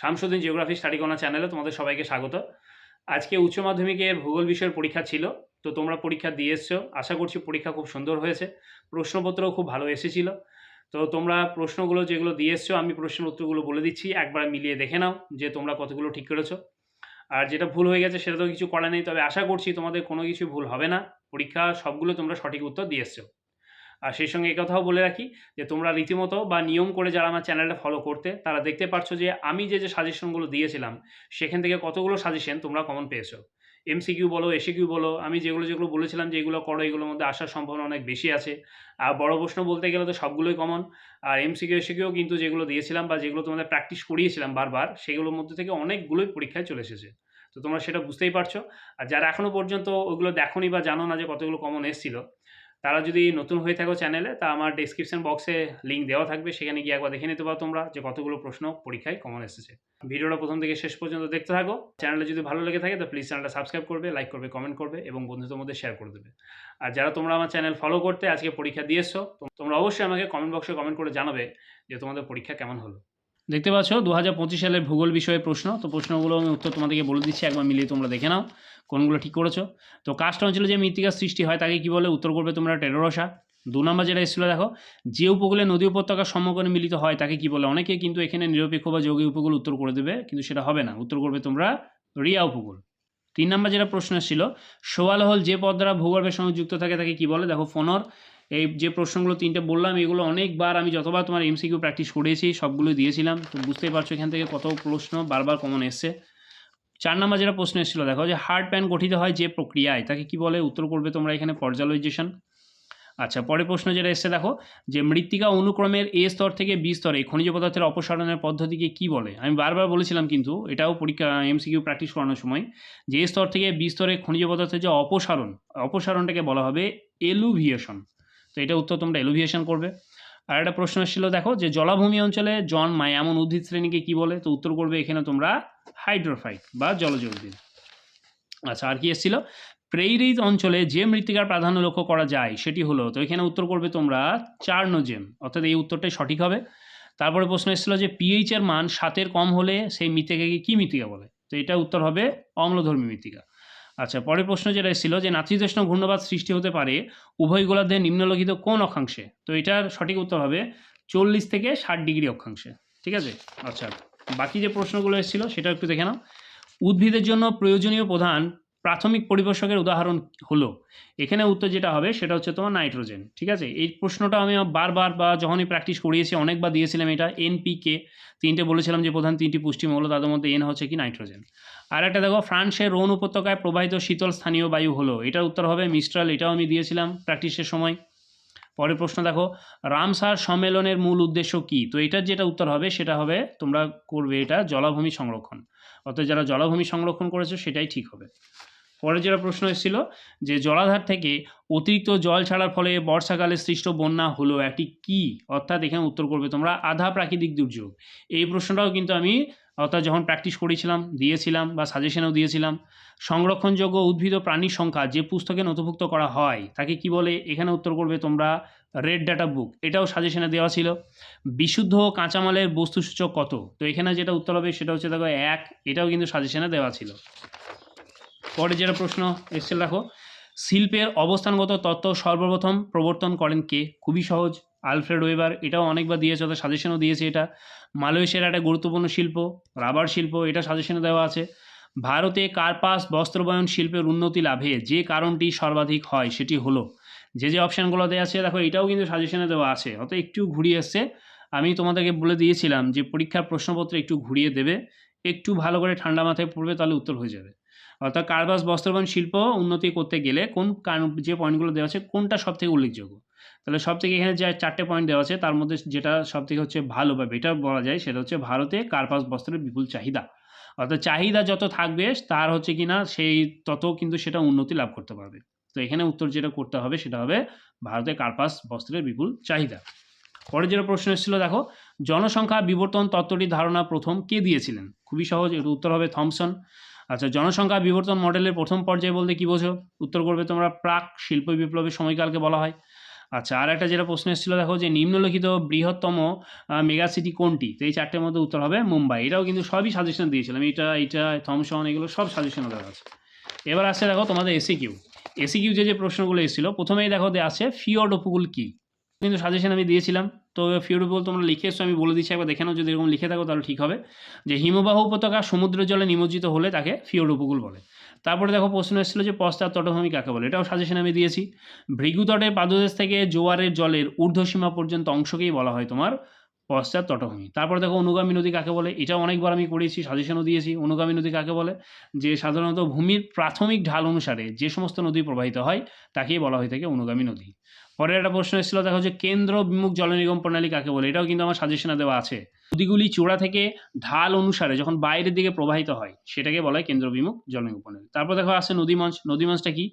Shamsuddin geography study corner চ্যানেলে তোমাদের সবাইকে স্বাগত। আজকে উচ্চ মাধ্যমিকের ভূগোল বিষয়ের পরীক্ষা ছিল, তো তোমরা পরীক্ষা দিয়ে এসছো। আশা করছি পরীক্ষা খুব সুন্দর হয়েছে, প্রশ্নপত্রও খুব ভালো এসেছিল। তো তোমরা প্রশ্নগুলো যেগুলো দিয়ে এসছো, আমি প্রশ্নের উত্তরগুলো বলে দিচ্ছি, একবার মিলিয়ে দেখে নাও যে তোমরা কতগুলো ঠিক করেছ। আর যেটা ভুল হয়ে গেছে সেটা তো কিছু করা নেই, তবে আশা করছি তোমাদের কোনো কিছু ভুল হবে না। পরীক্ষা সবগুলো তোমরা সঠিক উত্তর দিয়ে এসছো। আর সেই সঙ্গে কথাও বলে রাখি যে তোমরা রীতিমতো বা নিয়ম করে যারা আমার চ্যানেলটা ফলো করতে, তারা দেখতে পারছ যে আমি যে যে সাজেশনগুলো দিয়েছিলাম, সেখান থেকে কতগুলো সাজেশন তোমরা কমন পেয়েছ। এমসিকিউ বলো এসিকিউ বলো, আমি যেগুলো যেগুলো বলেছিলাম যে এগুলো করো, এগুলোর মধ্যে আসার সম্ভাবনা অনেক বেশি আছে। আর বড় প্রশ্ন বলতে গেলে তো সবগুলোই কমন আর এমসিকিউ এসিকিউ কিন্তু যেগুলো দিয়েছিলাম বা যেগুলো তোমাদের প্র্যাকটিস করিয়েছিলাম বারবার, সেগুলোর মধ্যে থেকে অনেকগুলোই পরীক্ষায় চলে এসেছে। তো তোমরা সেটা বুঝতেই পারছ। আর যারা এখনও পর্যন্ত ওইগুলো দেখোনি বা জানো না যে কতগুলো কমন এসেছিল তারা যদি নতুন হয়ে থাকো চ্যানেলে তা আমার ডিসক্রিপশন বক্সে লিঙ্ক দেওয়া থাকবে, সেখানে গিয়ে একবার দেখে নিতে পারো তোমরা যে কতগুলো প্রশ্ন পরীক্ষায় কমন এসেছে। ভিডিওটা প্রথম থেকে শেষ পর্যন্ত দেখতে থাকো। চ্যানেলে যদি ভালো লেগে থাকে, তো প্লিজ চ্যানেলটা সাবস্ক্রাইব করবে লাইক করবে কমেন্ট করবে এবং বন্ধুদের মধ্যে শেয়ার করে দেবে। আর যারা তোমরা আমার চ্যানেল ফলো করতে আজকে পরীক্ষা দিয়েছ তোমরা অবশ্যই আমাকে কমেন্ট বক্সে কমেন্ট করে জানাবে যে তোমাদের পরীক্ষা কেমন হলো। দেখতে পাচ্ছ দু হাজার পঁচিশ সালের ভূগোল বিষয়ে প্রশ্ন। তো প্রশ্নগুলো আমি উত্তর তোমাদেরকে বলে দিচ্ছি, একবার মিলিয়ে তোমরা দেখে নাও, কোনগুলো ঠিক করেছ। তো কাস্ট অঞ্চলে যে মৃত্তিকার সৃষ্টি হয়, তাকে কি বলে? উত্তর করবে তোমরা টেরোরসা দু নম্বর যেটা এসেছিল, দেখো, যে উপকূলে নদী উপত্যকার সম্মুখীন মিলিত হয়, তাকে কি বলে? অনেকে কিন্তু এখানে নিরপেক্ষ বা যোগী উপকূল উত্তর করে দেবে, কিন্তু সেটা হবে না। উত্তর করবে তোমরা রিয়া উপকূল। তিন নম্বর যেটা প্রশ্ন ছিল সোয়ালহল যে পদ দ্বারা ভূগর্ভের সঙ্গে যুক্ত থাকে, তাকে কি বলে? দেখো, ফোনর। এই যে প্রশ্নগুলো তিনটে বললাম, এগুলো অনেকবার আমি যতবার তোমার এমসিকিউ প্র্যাকটিস করেছি সবগুলো দিয়েছিলাম। তো বুঝতেই পারছ এখান থেকে কত প্রশ্ন বারবার কমন এসছে। চার নম্বর যেটা প্রশ্ন এসেছিল, দেখো যে হার্ড প্যান গঠিত হয় যে প্রক্রিয়ায়, তাকে কি বলে? উত্তর করবে তোমরা এখানে পর্যালোজেশন আচ্ছা পরের প্রশ্ন যেটা এসছে, দেখো যে মৃত্তিকা অনুক্রমের এ স্তর থেকে বি স্তরে খনিজ পদার্থের অপসারণের পদ্ধতিকে কি বলে? আমি বারবার বলেছিলাম কিন্তু, এটাও পরীক্ষা এমসিকিউ প্র্যাকটিস করানোর সময়, যে স্তর থেকে বি স্তরে খনিজ পদার্থের যে অপসারণ, অপসারণটাকে বলা হবে এলুভিয়েশন। তো এটা উত্তর তোমরা এলুভিয়েশন করবে। আর একটা প্রশ্ন এসেছিল, দেখো, যে জলাভূমি অঞ্চলে জন্মায় এমন উদ্ভিদ শ্রেণীকে কি বলে? তো উত্তর করবে এখানে তোমরা হাইড্রোফাইট বা জলজ উদ্ভিদ। আচ্ছা আর কি এসেছিল? প্রেইরিজ অঞ্চলে যে মৃত্তিকার প্রাধান্য লক্ষ্য করা যায় সেটি হলো, তো এখানে উত্তর করবে তোমরা চার্নোজেম। অর্থাৎ এই উত্তরটাই সঠিক হবে। তারপরে প্রশ্ন এসেছিল যে পিএইচের মান সাতের কম হলে সেই মৃত্তিকাকে কী মৃত্তিকা বলে? তো এটা উত্তর হবে অম্লধর্মী মৃত্তিকা। আচ্ছা পরের প্রশ্ন যেটা এসেছিল যে নাতৃতৃষ্ণ ঘূর্ণবাদ সৃষ্টি হতে পারে উভয় গোলার্ধের নিম্নলিখিত কোন অক্ষাংশে? তো এটার সঠিক উত্তর হবে চল্লিশ থেকে ষাট ডিগ্রি অক্ষাংশে, ঠিক আছে? আচ্ছা বাকি যে প্রশ্নগুলো এসেছিল সেটা একটু দেখে নাও। উদ্ভিদের জন্য প্রয়োজনীয় প্রধান প্রাথমিক পরিবেশকের উদাহরণ হলো, এখানে উত্তর যেটা হবে সেটা হচ্ছে তোমার নাইট্রোজেন, ঠিক আছে? এই প্রশ্নটা আমি বারবার বা যখনই প্র্যাকটিস করিয়েছি, অনেকবার দিয়েছিলাম এটা এনপিকে তিনটে বলেছিলাম যে প্রধান তিনটি পুষ্টিমূল তাদের মধ্যে এন হচ্ছে কি নাইট্রোজেন। আর একটা দেখো, ফ্রান্সের রোন উপত্যকায় প্রবাহিত শীতল স্থানীয় বায়ু হলো, এটার উত্তর হবে মিস্ট্রাল এটাও আমি দিয়েছিলাম প্র্যাকটিসের সময়। পরের প্রশ্ন দেখো, রামসার সম্মেলনের মূল উদ্দেশ্য কি? তো এটার যেটা উত্তর হবে, সেটা হবে তোমরা করবে এটা জলাভূমি সংরক্ষণ। অর্থাৎ যারা জলাভূমি সংরক্ষণ করেছে, সেটাই ঠিক হবে। পরে যেটা প্রশ্ন এসেছিল যে, জলাধার থেকে অতিরিক্ত জল ছাড়ার ফলে বর্ষাকালে সৃষ্ট বন্যা হলো একটি কি? অর্থাৎ এখানে উত্তর করবে তোমরা আধা প্রাকৃতিক দুর্যোগ। এই প্রশ্নটাও কিন্তু আমি অর্থাৎ যখন প্র্যাকটিস করেছিলাম, দিয়েছিলাম বা সাজেশনেও দিয়েছিলাম, সংরক্ষণযোগ্য উদ্ভিদ ও প্রাণীর সংখ্যা যে পুস্তকে নথিভুক্ত করা হয়, তাকে কি বলে? এখানে উত্তর করবে তোমরা রেড ডাটা বুক এটাও সাজেশনে দেওয়া ছিল। বিশুদ্ধ কাঁচামালের বস্তুসূচক কত? তো এখানে যেটা উত্তর হবে সেটা হচ্ছে দেখো এক, এটাও কিন্তু সাজেশনে দেওয়া ছিল। পরে যেটা প্রশ্ন এসছে, দেখো, শিল্পের অবস্থানগত তত্ত্ব সর্বপ্রথম প্রবর্তন করেন কে? খুবই সহজ। আলফ্রেড ওয়েবার, এটাও অনেকবার দিয়েছে, ওদের সাজেশনও দিয়েছে এটা। মালয়েশিয়ার একটা গুরুত্বপূর্ণ শিল্প রাবার শিল্প, এটা সাজেশনে দেওয়া আছে। ভারতে কার্পাস, বস্ত্রবয়ন শিল্পের উন্নতি লাভে যে কারণটি সর্বাধিক হয় সেটি হলো, যে যে অপশানগুলো দেওয়া আছে, দেখো এটাও কিন্তু সাজেশনে দেওয়া আছে। অত একটু ঘুরিয়ে এসছে। আমি তোমাদেরকে বলে দিয়েছিলাম যে পরীক্ষার প্রশ্নপত্র একটু ঘুরিয়ে দেবে, একটু ভালো করে ঠান্ডা মাথায় পড়বে তাহলে উত্তর হয়ে যাবে। অর্থাৎ কার্বাস বস্ত্রবয়ন শিল্প উন্নতি করতে গেলে কোন যে পয়েন্টগুলো দেওয়া আছে, কোনটা সবথেকে উল্লেখযোগ্য? তাহলে সব থেকে এখানে যে চারটে পয়েন্ট দেওয়া আছে, তার মধ্যে যেটা সব থেকে হচ্ছে ভালো বা বেটার বলা যায়, সেটা হচ্ছে ভারতে কার্পাস বস্ত্রের বিপুল চাহিদা। অর্থাৎ চাহিদা যত থাকবে, তার হচ্ছে কি না সেই তত কিন্তু সেটা উন্নতি লাভ করতে পারবে। তো এখানে উত্তর যেটা করতে হবে, সেটা হবে ভারতে কার্পাস বস্ত্রের বিপুল চাহিদা। পরে যেটা প্রশ্ন এসেছিল, দেখো, জনসংখ্যা বিবর্তন তত্ত্বটির ধারণা প্রথম কে দিয়েছিলেন? খুবই সহজ, এর উত্তর হবে থমসন। আচ্ছা জনসংখ্যা বিবর্তন মডেলের প্রথম পর্যায়ে বলতে কী বোঝো? উত্তর করবে তোমরা প্রাক শিল্প বিপ্লবের সময়কালকে বলা হয়। আচ্ছা আর একটা যেটা প্রশ্ন এসেছিল, দেখো যে নিম্নলিখিত বৃহত্তম মেগা সিটি কোনটি? তো এই চারটের মধ্যে উত্তর হবে মুম্বাই। এটাও কিন্তু সবই সাজেশন দিয়েছিলাম। এটা এটা থমসন এগুলো সব সাজেশন দেওয়া আছে। এবার আসছে, দেখো তোমাদের এসি কিউ এসি কিউ যে যে প্রশ্নগুলো এসেছিল, প্রথমেই দেখো দেওয়া আছে ফিওর্ড উপকূল কী? কিন্তু সাজেশন আমি দিয়েছিলাম। তো উপকূল তোমরা লিখে এসো, আমি বলে দিচ্ছি, একবার দেখে নাও, যদি এরকম লিখে থাকো তাহলে ঠিক হবে। যে হিমবাহ উপত্যকা সমুদ্রের জলে নিমজ্জিত হলে তাকে ফিওর্ড উপকূল বলে। তারপরে দেখো প্রশ্ন এসেছিল যে পশ্চাৎ তটভূমি কাকে বলে? এটাও সাজেশন আমি দিয়েছি। ভৃগুতটের পাদদেশ থেকে জোয়ারের জলের ঊর্ধ্বসীমা পর্যন্ত অংশকেই বলা হয় তোমার পশ্চাৎ তটভূমি। তারপরে দেখো অনুগামী নদী কাকে বলে? এটা অনেকবার আমি করেছি সাজেশনও দিয়েছি, অনুগামী নদী কাকে বলে? যে সাধারণত ভূমির প্রাথমিক ঢাল অনুসারে যে সমস্ত নদী প্রবাহিত হয়, তাকেই বলা হয়ে থাকে অনুগামী নদী। পরের একটা প্রশ্ন এসেছিল, দেখো যে কেন্দ্র বিমুখ জল নিগম প্রণালী কাকে বলে? এটাও কিন্তু আমার সাজেশনে দেওয়া আছে। নদীগুলি চূড়া থেকে ঢাল অনুসারে যখন বাইরের দিকে প্রবাহিত হয়, সেটাকে বলা হয় কেন্দ্র বিমুখ জল নিগম প্রণালী। তারপর দেখো আছে নদীমঞ্চ নদীমঞ্চটা কি?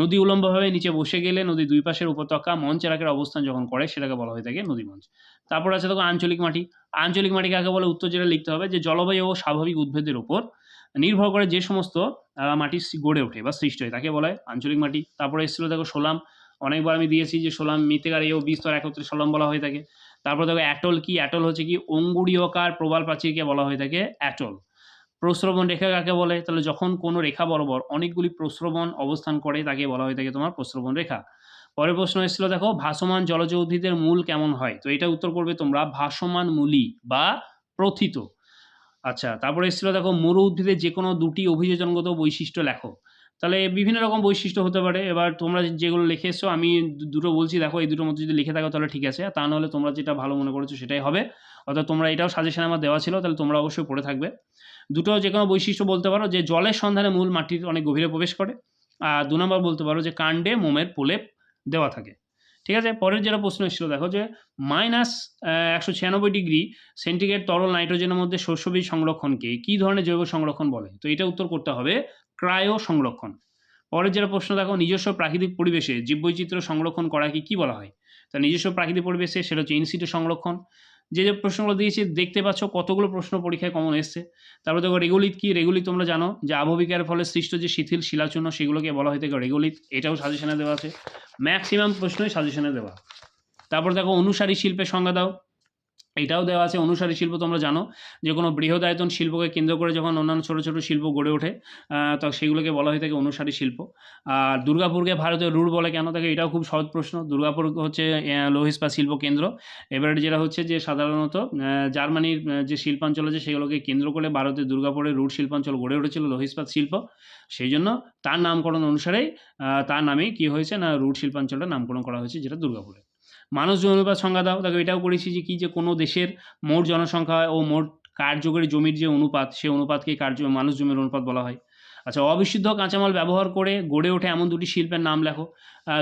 নদী উলম্বভাবে নিচে বসে গেলে নদীর দুই পাশের উপত্যকা মঞ্চের আকারে অবস্থান যখন করে, সেটাকে বলা হয়ে থাকে নদীমঞ্চ তারপর আছে দেখো আঞ্চলিক মাটি। আঞ্চলিক মাটি কাকে বলে? উত্তর যেটা লিখতে হবে যে জলবায়ু ও স্বাভাবিক উদ্ভিদের উপর নির্ভর করে যে সমস্ত মাটি গড়ে ওঠে বা সৃষ্টি হয়, তাকে বলা হয় আঞ্চলিক মাটি। তারপরে এসেছিল দেখো সোলাম। অনেকবার আমি দিয়েছি যে সোলাম মৃত্তিকার এও বিস্তর একত্রে সোলাম বলা হয়ে থাকে। তারপর দেখো অ্যাটল কি? অ্যাটল হচ্ছে কি? অঙ্গুরীয়কার প্রবাল প্রাচীরকে বলা হয়ে থাকে অ্যাটল। প্রস্রবণ রেখা কাকে বলে? তাহলে যখন কোনো রেখা বরাবর অনেকগুলি প্রস্রবণ অবস্থান করে, তাকে বলা হয়ে থাকে তোমার প্রস্রবণ রেখা। পরের প্রশ্ন এসেছিল, দেখো ভাসমান জলজ উদ্ভিদের মূল কেমন হয়? তো এটা উত্তর করবে তোমরা ভাসমান মূলি বা প্রথিত। আচ্ছা তারপরে এসেছিল, দেখো মরু উদ্ভিদের যে কোনো দুটি অভিযোজনগত বৈশিষ্ট্য লেখো। তাহলে বিভিন্ন রকম বৈশিষ্ট্য হতে পারে। এবার তোমরা যেগুলো লিখে এসছো, আমি দুটো বলছি, দেখো, এই দুটোর মধ্যে যদি লিখে থাকো তাহলে ঠিক আছে। তা নাহলে তোমরা যেটা ভালো মনে করেছ সেটাই হবে। অর্থাৎ তোমরা এটাও সাজেশন আমার দেওয়া ছিল, তাহলে তোমরা অবশ্যই পড়ে থাকবে। দুটো যে কোনো বৈশিষ্ট্য বলতে পারো, যে জলের সন্ধানে মূল মাটির অনেক গভীরে প্রবেশ করে। আর দু নম্বর বলতে পারো যে কাণ্ডে মোমের প্রলেপ দেওয়া থাকে। ঠিক আছে? পরের যেটা প্রশ্ন এসেছিল, দেখো যে মাইনাস একশো ছিয়ানব্বই ডিগ্রি সেন্টিগ্রেড তরল নাইট্রোজেনের মধ্যে শস্যবীজ সংরক্ষণকে কী ধরনের জৈব সংরক্ষণ বলে? তো এটা উত্তর করতে হবে ক্রায়ো সংরক্ষণ। পরের যেটা প্রশ্ন, দেখো নিজস্ব প্রাকৃতিক পরিবেশে জীববৈচিত্র্য সংরক্ষণ করাকে কি বলা হয়? তা নিজস্ব প্রাকৃতিক পরিবেশে সেটা হচ্ছে ইনসিটু সংরক্ষণ। যে যে প্রশ্নগুলো দিয়েছি, দেখতে পাচ্ছ কতগুলো প্রশ্ন পরীক্ষায় কমন এসছে। তারপরে দেখো রেগুলিত কি? রেগুলিত তোমরা জানো যে আবহবিকার ফলে সৃষ্ট যে শিথিল শিলাচূর্ণ সেগুলোকে বলা হয়ে থাকে রেগুলিত এটাও সাজেশনে দেওয়া আছে। ম্যাক্সিমাম প্রশ্নই সাজেশনে দেওয়া। তারপর দেখো অনুসারী শিল্পের সংজ্ঞা দাও। এটাও দেওয়া আছে অনুসারী শিল্প তোমরা জানো যে কোনো বৃহদায়তন শিল্পকে কেন্দ্র করে যখন অন্যান্য ছোটো ছোটো শিল্প গড়ে ওঠে তো সেগুলোকে বলা হয়ে থাকে অনুসারী শিল্প। আর দুর্গাপুরকে ভারতের রুট বলে কেন? থাকে এটাও খুব সহজ প্রশ্ন। দুর্গাপুর হচ্ছে আহ, লৌহ ইস্পাত শিল্প কেন্দ্র। এবারে যেটা হচ্ছে যে সাধারণত জার্মানির যে শিল্পাঞ্চল আছে সেগুলোকে কেন্দ্র করে ভারতের দুর্গাপুরের রুট শিল্পাঞ্চল গড়ে উঠেছিল লৌহ ইস্পাত শিল্প। সেই জন্য তার নামকরণ অনুসারেই তার নামেই কী হয়েছে না রুট শিল্পাঞ্চলটা নামকরণ করা হয়েছে যেটা দুর্গাপুরে। মানুষ অনুপাত সংজ্ঞা দাও। তাকে এটাও করেছি যে কি যে কোনো দেশের মোট জনসংখ্যা ও মোট কার্যকরী জমির যে অনুপাত সেই অনুপাতকে কার্য, মানুষ জমির অনুপাত বলা হয়। আচ্ছা অবিশুদ্ধ কাঁচামাল ব্যবহার করে গড়ে ওঠে এমন দুটি শিল্পের নাম লেখো।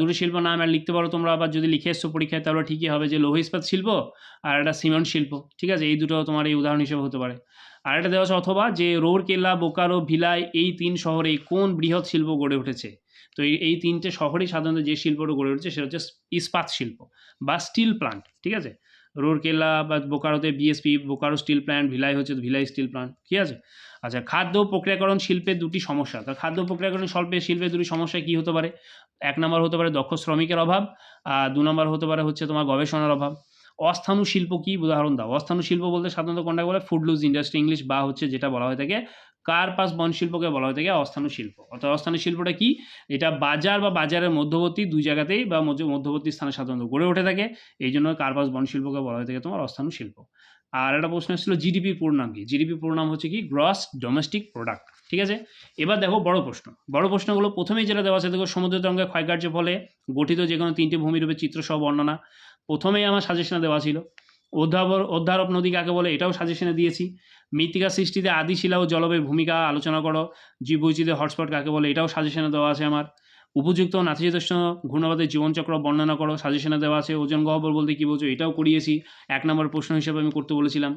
দুটি শিল্পের নাম আর লিখতে পারো তোমরা, আবার যদি লিখে এসছো পরীক্ষায়, তাহলে ঠিকই হবে যে লৌহ ইস্পাত শিল্প আর একটা সিমেন্ট শিল্প। ঠিক আছে? এই দুটো তোমার এই উদাহরণ হিসেবে হতে পারে। আর একটা দেওয়া আছে, অথবা যে রৌরকেল্লা বোকারো, ভিলাই এই তিন শহরে কোন বৃহৎ শিল্প গড়ে উঠেছে? তো এই তিনটে শহরেই সাধারণত যে শিল্পটা গড়ে উঠছে সেটা হচ্ছে ইস্পাত শিল্প বা স্টিল প্লান্ট, ঠিক আছে? রোরকেল্লা বা বোকারোতে BSP Bokaro steel plant Bhilai হচ্ছে ভিলাই স্টিল প্ল্যান্ট ঠিক আছে? আচ্ছা খাদ্য প্রক্রিয়াকরণ শিল্পের দুটি সমস্যা। তা খাদ্য প্রক্রিয়াকরণ শিল্পের শিল্পের দুটি সমস্যা কী হতে পারে? এক নম্বর হতে পারে দক্ষ শ্রমিকের অভাব, আর দু নম্বর হতে পারে হচ্ছে তোমার গবেষণার অভাব। অস্থানু শিল্প কি? উদাহরণ দাও। অস্থানু শিল্প বলতে সাধারণত কোনটা বলে? ফুড লুজ ইন্ডাস্ট্রি ইংলিশ বা হচ্ছে যেটা বলা হয়ে থাকে কার্পাস বন শিল্পকে বলা হয়ে? থাকে অস্থানু শিল্প। অর্থাৎ অস্থানু শিল্পটা কি? এটা বাজার বা বাজারের মধ্যবর্তী দুই জায়গাতেই বা মধ্য- মধ্যবর্তী স্থানে সাধারণত গড়ে উঠে থাকে। এই জন্য কার্পাস বন শিল্পকে বলা হয়ে? থাকে তোমার অস্থানু শিল্প। আর একটা প্রশ্ন ছিল জিডিপির পূর্ণাম কি? জিডিপির পূর্ণাম হচ্ছে কি? Gross domestic product. ঠিক আছে? এবার দেখো বড় প্রশ্ন। বড় প্রশ্নগুলো প্রথমেই যেটা দেওয়া আছে, দেখো সমুদ্র তরঙ্গের ক্ষয়কার্যের ফলে গঠিত যে কোনো তিনটি ভূমিরূপে চিত্রসহ বর্ণনা। প্রথমেই আমার সাজেশনে দেওয়া ছিল। অধ্যাবর অধ্যারোপ নদী কাকে বলে, এটাও সাজেশনে দিয়েছি। মৃত্তিকা সৃষ্টিতে আদিশিলা ও জলবায়ুর ভূমিকা আলোচনা করো। জীব জীববৈচিত্র্যের হটস্পট কাকে বলে, এটাও সাজেশনে দেওয়া আছে আমার। উপযুক্ত নাতিশীতোষ্ণ ঘূর্ণবাদের জীবনচক্র বর্ণনা করো সাজেশনে দেওয়া আছে। ওজন গহ্বর বলতে কী বলছো এটাও করিয়েছি এক নম্বর প্রশ্ন হিসেবে আমি করতে বলেছিলাম।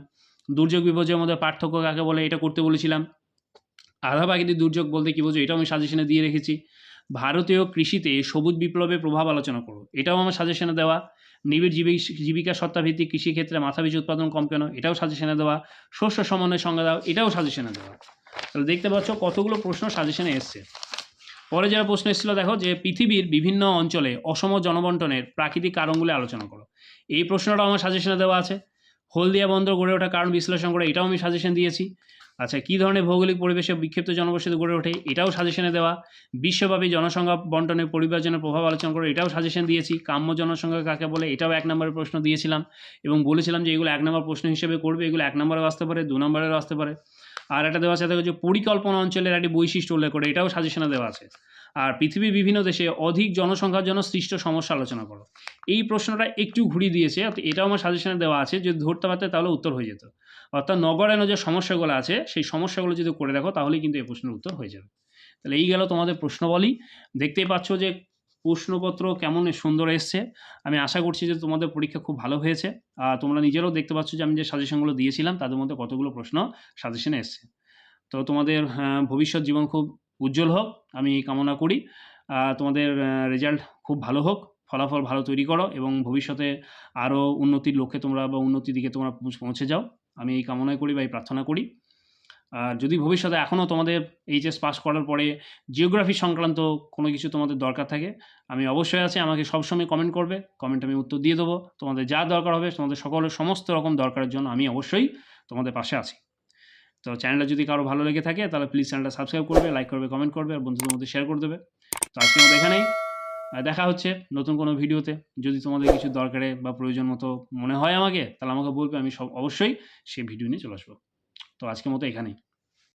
দুর্যোগ বিপর্যয়ের মধ্যে পার্থক্য কাকে বলে, এটা করতে বলেছিলাম। আধা প্রাকৃতিক দুর্যোগ বলতে কী বলছো এটাও আমি সাজেশনে দিয়ে রেখেছি। ভারতীয় কৃষিতে সবুজ বিপ্লবের প্রভাব আলোচনা করো, এটাও আমার সাজেশনে দেওয়া। নিবিড় জীবিক সত্তাভিত্তিক কৃষিক্ষেত্রে মাথাপিছু উৎপাদন কম কেন? এটাও সাজেশনে দেওয়া। শস্য সমন্বয় সংজ্ঞা দাও এটাও সাজেশনে দেওয়া। তাহলে দেখতে পাচ্ছ কতগুলো প্রশ্ন সাজেশনে এসছে। পরে যারা প্রশ্ন এসেছিল, দেখো যে পৃথিবীর বিভিন্ন অঞ্চলে অসম জনবন্টনের প্রাকৃতিক কারণগুলি আলোচনা করো। এই প্রশ্নটাও আমার সাজেশনে দেওয়া আছে। হলদিয়া বন্দর গড়ে ওঠা কারণ বিশ্লেষণ করে এটাও আমি সাজেশন দিয়েছি। আচ্ছা কী ধরনের ভৌগোলিক পরিবেশে বিক্ষিপ্ত জনবসতি গড়ে ওঠে? এটাও সাজেশনে দেওয়া। বিশ্বব্যাপী জনসংখ্যা বন্টনের পরিবর্জনের প্রভাব আলোচনা করে এটাও সাজেশন দিয়েছি। কাম্য জনসংখ্যা কাকে বলে, এটাও এক নম্বরের প্রশ্ন দিয়েছিলাম এবং বলেছিলাম যে এগুলো এক নম্বর প্রশ্ন হিসেবে করবে, এগুলো এক নম্বরেও আসতে পারে, দু নম্বরেও আসতে পারে। আর একটা দেওয়া আছে, দেখো যে পরিকল্পনা অঞ্চলের একটি বৈশিষ্ট্য উল্লেখ করে, এটাও সাজেশনে দেওয়া আছে। আর পৃথিবীর বিভিন্ন দেশে অধিক জনসংখ্যার জন্য সৃষ্ট সমস্যা আলোচনা করো। এই প্রশ্নটা একটু ঘুরিয়ে দিয়েছে এটাও আমার সাজেশনে দেওয়া আছে, যদি ধরতে পারতে তাহলে উত্তর হয়ে যেত। অর্থাৎ নগরায়ণ যে সমস্যাগুলো আছে, সেই সমস্যাগুলো যদি করে রাখো তাহলেই কিন্তু এই প্রশ্নের উত্তর হয়ে যাবে। তাহলে এই গেল তোমাদের প্রশ্নবলী। দেখতেই পাচ্ছ যে প্রশ্নপত্র কেমন সুন্দর এসছে। আমি আশা করছি যে তোমাদের পরীক্ষা খুব ভালো হয়েছে। আর তোমরা নিজেরাও দেখতে পাচ্ছ যে আমি যে সাজেশনগুলো দিয়েছিলাম, তাদের মধ্যে কতগুলো প্রশ্ন সাজেশনে এসছে। তো তোমাদের ভবিষ্যৎ জীবন খুব উজ্জ্বল হোক, আমি কামনা করি। তোমাদের রেজাল্ট খুব ভালো হোক, ফলাফল ভালো তৈরি করো এবং ভবিষ্যতে আরও উন্নতির লক্ষ্যে তোমরা বা উন্নতির দিকে তোমরা পৌঁছে যাও। আমি এই কামনাই করি বা এই প্রার্থনা করি। আর যদি ভবিষ্যতে এখনও তোমাদের এইচএস পাস করার পরে জিওগ্রাফি সংক্রান্ত কোনো কিছু তোমাদের দরকার থাকে, আমি অবশ্যই আছি, আমাকে সবসময় কমেন্ট করবে কমেন্ট আমি উত্তর দিয়ে দেবো। তোমাদের যা দরকার হবে, তোমাদের সকলের সমস্ত রকম দরকারের জন্য আমি অবশ্যই তোমাদের পাশে আছি। তো চ্যানেলটা যদি কারও ভালো লেগে থাকে, তাহলে প্লিজ চ্যানেলটা সাবস্ক্রাইব করবে লাইক করবে কমেন্ট করবে আর বন্ধুদের মধ্যে শেয়ার করে দেবে। তো আজকে মতো এখানেই দেখা হচ্ছে নতুন কোনো ভিডিওতে। যদি তোমাদের কিছু দরকারে বা প্রয়োজন মতো মনে হয় আমাকে, তাহলে আমাকে বলবে, আমি সব অবশ্যই সেই ভিডিও নিয়ে চলে আসব। তো আজকের মতো এখানেই।